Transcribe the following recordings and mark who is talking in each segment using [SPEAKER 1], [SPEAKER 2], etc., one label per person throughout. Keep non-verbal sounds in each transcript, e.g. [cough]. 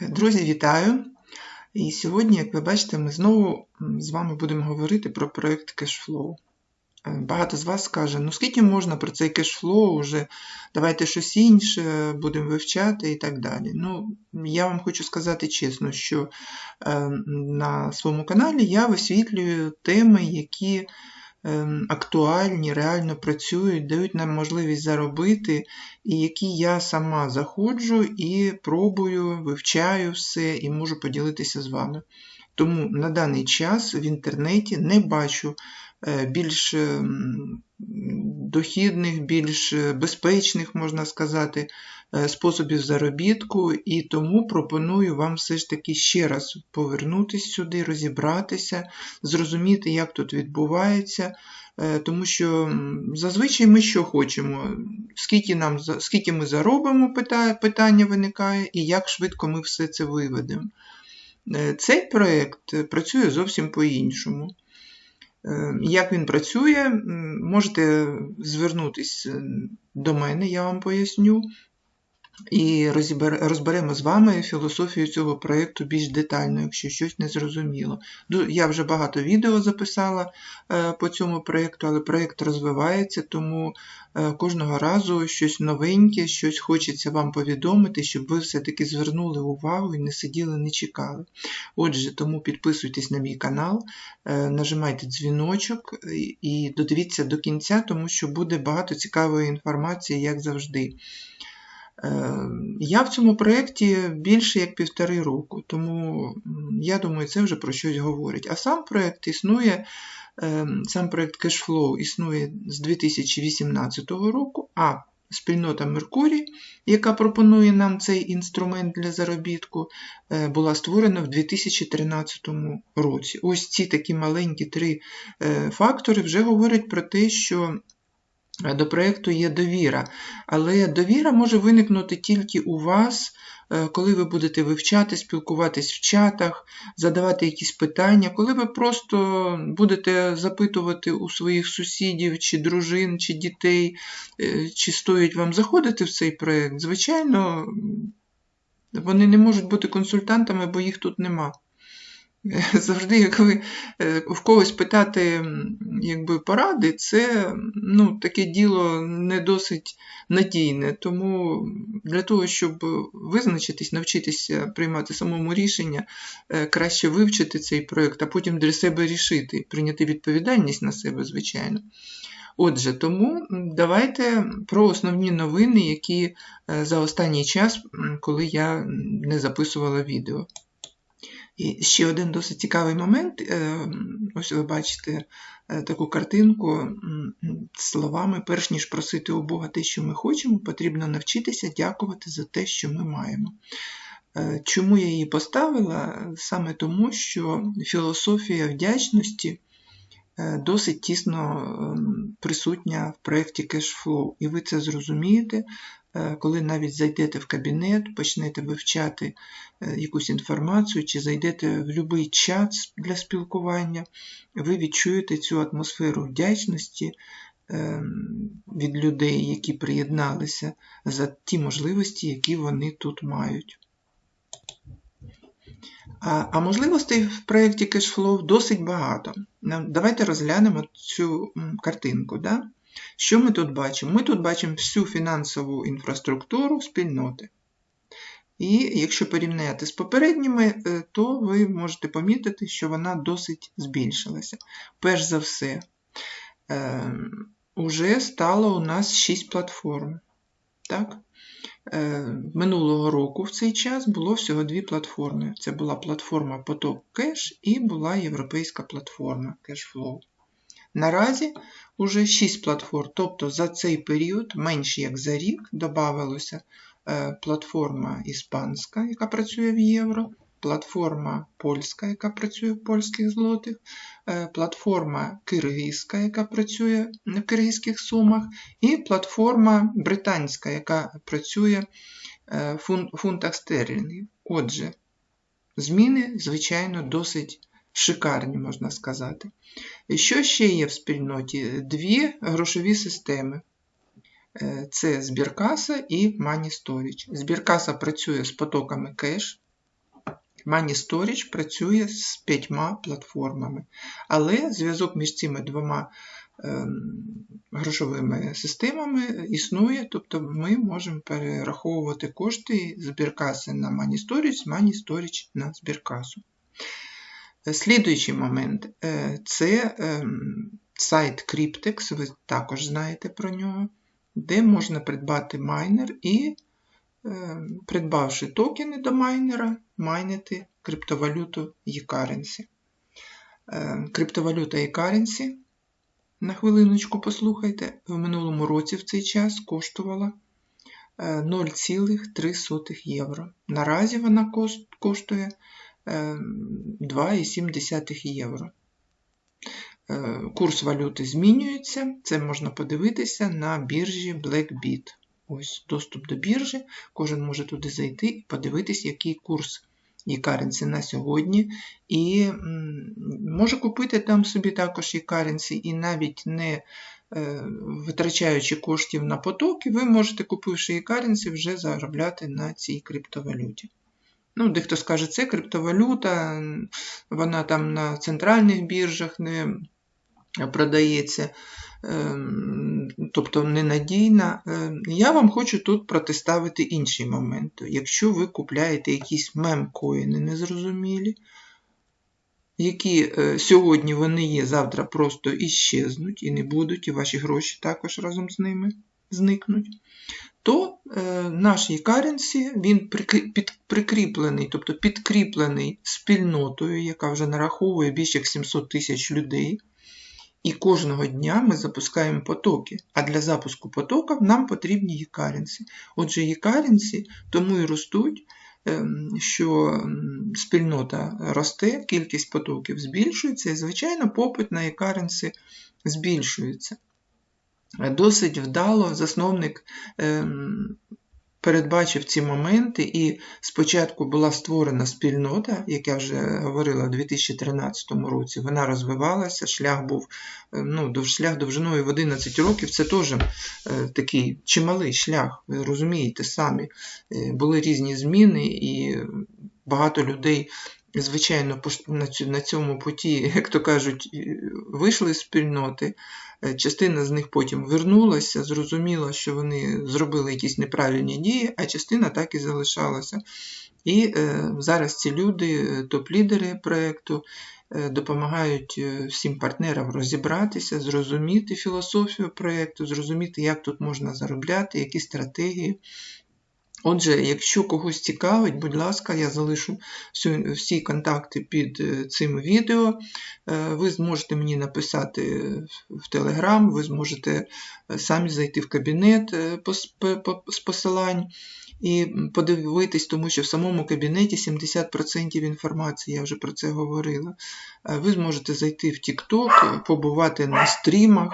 [SPEAKER 1] Друзі, вітаю! І сьогодні, як ви бачите, ми знову з вами будемо говорити про проєкт Cashflow. Е, багато з вас скаже, ну скільки можна про цей кешфлоу вже, давайте щось інше, будемо вивчати і так далі. Ну, Я вам хочу сказати чесно, що е, на своєму каналі я висвітлюю теми, які актуальні, реально працюють, дають нам можливість заробити, і які я сама заходжу і пробую, вивчаю все і можу поділитися з вами. Тому на даний час в інтернеті не бачу більш ем, дохідних, більш безпечних, можна сказати, Е, способів заробітку, і тому пропоную вам все ж таки ще раз повернутися сюди, розібратися, зрозуміти, як тут відбувається. Е, тому що зазвичай ми що хочемо, скільки нам, скільки ми заробимо, питання виникає, і як швидко ми все це виведемо. Е, цей проєкт працює зовсім по-іншому. Як він працює, можете звернутися до мене, я вам поясню. І розберемо з вами філософію цього проєкту більш детально, якщо щось не зрозуміло. Я вже багато відео записала е, по цьому проєкту, але проєкт розвивається, тому е, кожного разу щось новеньке, щось хочеться вам повідомити, щоб ви все-таки звернули увагу і не сиділи, не чекали. Отже, тому підписуйтесь на мій канал, е, нажимайте дзвіночок і додивіться до кінця, тому що буде багато цікавої інформації, як завжди. Ем, я в цьому проєкті більше як півтори року, тому я думаю, це вже про щось говорить. А сам проєкт існує, ем, сам проєкт Cashflow існує з 2018 року, а спільнота Меркурій, яка пропонує нам цей інструмент для заробітку, е, була створена в 2013 році. Ось ці такі маленькі три е, фактори вже говорять про те, що до проєкту є довіра, але довіра може виникнути тільки у вас, е, коли ви будете вивчати, спілкуватись в чатах, задавати якісь питання, коли ви просто будете запитувати у своїх сусідів, чи дружин, чи дітей, е, чи стоїть вам заходити в цей проєкт, звичайно, вони не можуть бути консультантами, бо їх тут нема. [laughs] Завжди, ви е, в когось питати якби, поради, це ну, таке діло не досить надійне. Тому для того, щоб визначитись, навчитися приймати самому рішення, е, краще вивчити цей проєкт, а потім для себе рішити, прийняти відповідальність на себе, звичайно. Отже, тому давайте про основні новини, які е, за останній час, коли я не записувала відео. І ще один досить цікавий момент. Е, ось ви бачите е, таку картинку словами, перш ніж просити у Бога те, що ми хочемо, потрібно навчитися дякувати за те, що ми маємо. Е, чому я її поставила? Саме тому, що філософія вдячності досить тісно ем, присутня в проєкті Cashflow, і ви це зрозумієте, коли навіть зайдете в кабінет, почнете вивчати е, якусь інформацію, чи зайдете в будь-який чат для спілкування, ви відчуєте цю атмосферу вдячності ем, від людей, які приєдналися за ті можливості, які вони тут мають. А а можливостей в проєкті Cashflow досить багато. Давайте розглянемо цю картинку. Да? Що ми тут бачимо? Ми тут бачимо всю фінансову інфраструктуру спільноти. І якщо порівняти з попередніми, е, то ви можете помітити, що вона досить збільшилася. Перш за все, вже ем, стало у нас 6 платформ. Так? Е, минулого року в цей час було всього дві платформи. Це була платформа Поток Кеш і була європейська платформа Cashflow. Наразі уже 6 платформ, тобто за цей період, менш як за рік, додавалося е, платформа іспанська, яка працює в євро, платформа польська, яка працює в польських злотих, е, платформа киргизька, яка працює в киргизьких сумах, і платформа британська, яка працює е, в фунтах стерлінгів. Отже, зміни, звичайно, досить шикарні, можна сказати. Що ще є в спільноті? Дві грошові системи. Е, це збіркаса і Money Storage. Збіркаса працює з потоками кеш, Money Storage працює з п'ятьма платформами, але зв'язок між цими двома ем, грошовими системами існує, тобто ми можемо перераховувати кошти збіркаси на Money Storage, з Money Storage на збіркасу. Слідуючий момент це ем, сайт Cryptex, ви також знаєте про нього, де можна придбати майнер і, ем, придбавши токени до майнера, майнити криптовалюту e-currency. Ем, криптовалюта e-currency, на хвилиночку послухайте, в минулому році в цей час коштувала 0,3 е, євро. Наразі вона коштує 2,7 євро. Е, курс валюти змінюється, це можна подивитися на біржі BlackBit. Ось доступ до біржі, кожен може туди зайти і подивитись, який курс e-currency на сьогодні. І може купити там собі також e-currency і навіть не е, витрачаючи коштів на потоки, ви можете, купивши e-currency, вже заробляти на цій криптовалюті. Ну, Дехто скаже, це криптовалюта, вона там на центральних біржах не продається, ем, тобто ненадійна. Ем, я вам хочу тут протиставити інший момент. Якщо ви купляєте якісь мемкоїни незрозумілі, які е, сьогодні вони є, завтра просто іщезнуть і не будуть, і ваші гроші також разом з ними зникнуть, то е, наш e-currency, він прикріплений, тобто підкріплений спільнотою, яка вже нараховує більше як 700 тисяч людей. І кожного дня ми запускаємо потоки. А для запуску потоків нам потрібні e-currency. Отже, e-currency тому і ростуть, ем, що спільнота росте, кількість потоків збільшується, і, звичайно, попит на e-currency збільшується. Досить вдало засновник ем, передбачив ці моменти, і спочатку була створена спільнота, як я вже говорила, у 2013 році. Вона розвивалася, шлях був ем, ну, шлях довжиною в 11 років. Це теж е, такий чималий шлях, ви розумієте самі. Е, були різні зміни, і багато людей звичайно, на цьому путі, [laughs] як то кажуть, вийшли з спільноти. Е, частина з них потім вернулася, зрозуміла, що вони зробили якісь неправильні дії, а частина так і залишалася. І е, зараз ці люди, е, топ-лідери проєкту, допомагають всім партнерам розібратися, зрозуміти філософію проєкту, зрозуміти, як тут можна заробляти, які стратегії. Отже, якщо когось цікавить, будь ласка, я залишу всі контакти під е, цим відео. Е, ви зможете мені написати в Телеграм, ви зможете е, самі зайти в кабінет з посилань і подивитись, тому що в самому кабінеті 70% інформації, я вже про це говорила. Ви зможете зайти в TikTok, побувати на стрімах.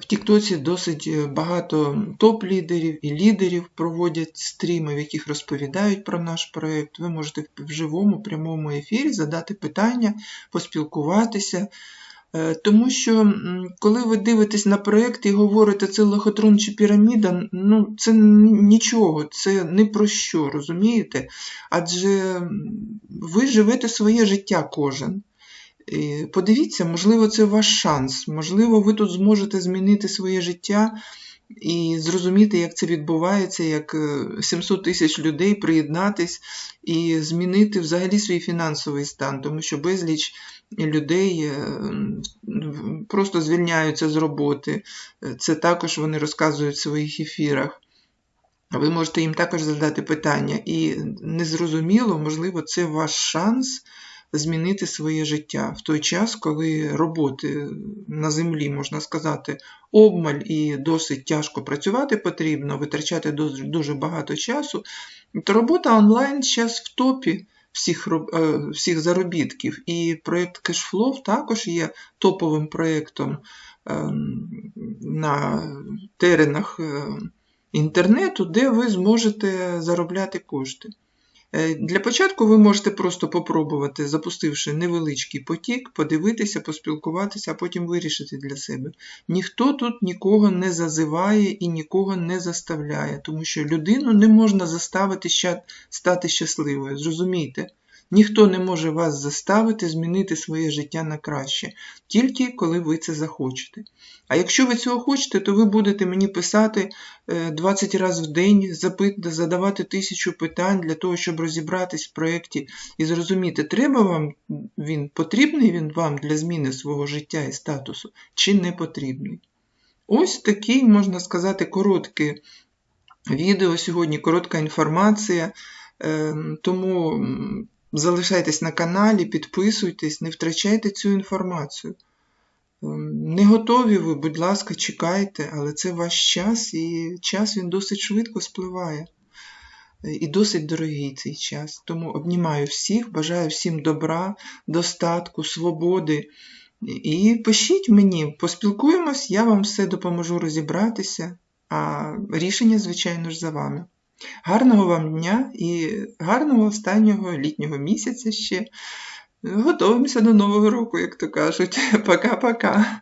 [SPEAKER 1] В Тіктоці досить е, багато топ-лідерів і лідерів проводять стріми, в яких розповідають про наш проєкт. Ви можете в живому прямому ефірі задати питання, поспілкуватися. Е, тому що, коли ви дивитесь на проєкт і говорите, це лохотрон чи піраміда, ну це нічого, це не про що, розумієте? Адже ви живете своє життя кожен. Подивіться, можливо, це ваш шанс. Можливо, ви тут зможете змінити своє життя і зрозуміти, як це відбувається, як 700 е, тисяч людей приєднатись і змінити взагалі свій фінансовий стан, тому що безліч людей е, просто звільняються з роботи. Це також вони розказують в своїх ефірах. Ви можете їм також задати питання. І незрозуміло, можливо, це ваш шанс змінити своє життя в той час, коли роботи на землі, можна сказати, обмаль і досить тяжко працювати потрібно, витрачати дуже багато часу, то робота онлайн зараз в топі. Всіх е, всіх заробітків. І проєкт Cashflow також є топовим проєктом ем, на теренах е, інтернету, де ви зможете заробляти кошти. Е, Для початку ви можете просто попробувати, запустивши невеличкий потік, подивитися, поспілкуватися, а потім вирішити для себе. Ніхто тут нікого не зазиває і нікого не заставляє, тому що людину не можна заставити стати щасливою. Зрозумійте, ніхто не може вас заставити змінити своє життя на краще, тільки коли ви це захочете. А якщо ви цього хочете, то ви будете мені писати е, 20 разів в день, задавати тисячу питань для того, щоб розібратись в проєкті і зрозуміти, треба вам він, потрібний він вам для зміни свого життя і статусу, чи не потрібний. Ось такий, можна сказати, коротке відео сьогодні, коротка інформація. Е, Тому залишайтесь на каналі, підписуйтесь, не втрачайте цю інформацію. Ем, Не готові ви, будь ласка, чекайте, але це ваш час, і час він досить швидко спливає. Е, І досить дорогий цей час. Тому обнімаю всіх, бажаю всім добра, достатку, свободи. І пишіть мені, поспілкуємось, я вам все допоможу розібратися, а рішення, звичайно ж, за вами. Гарного вам дня і гарного останнього літнього місяця ще. Готуємося до Нового року, як то кажуть. [laughs] Пока-пока.